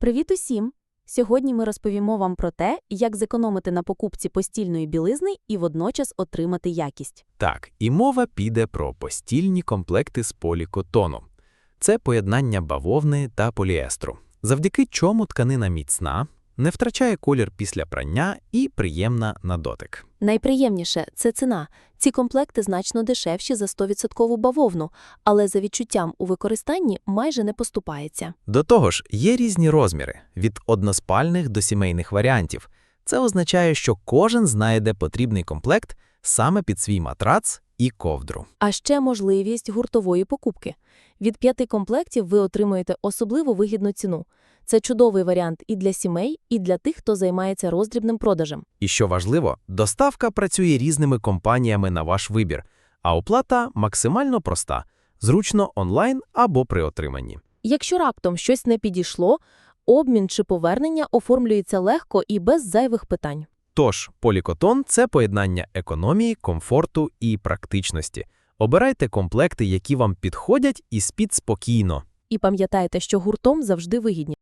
Привіт усім! Сьогодні ми розповімо вам про те, як зекономити на покупці постільної білизни і водночас отримати якість. Так, і мова піде про постільні комплекти з полікотону. Це поєднання бавовни та поліестру, завдяки чому тканина міцна, не втрачає колір після прання і приємна на дотик. Найприємніше – це ціна. Ці комплекти значно дешевші за 100% бавовну, але за відчуттям у використанні майже не поступається. До того ж, є різні розміри – від односпальних до сімейних варіантів. Це означає, що кожен знайде потрібний комплект саме під свій матрац і ковдру. А ще можливість гуртової покупки. Від п'яти комплектів ви отримуєте особливо вигідну ціну. Це чудовий варіант і для сімей, і для тих, хто займається роздрібним продажем. І що важливо, доставка працює різними компаніями на ваш вибір, а оплата максимально проста, зручно онлайн або при отриманні. Якщо раптом щось не підійшло, обмін чи повернення оформлюється легко і без зайвих питань. Тож, полікотон – це поєднання економії, комфорту і практичності. Обирайте комплекти, які вам підходять, і спіть спокійно. І пам'ятайте, що гуртом завжди вигідні.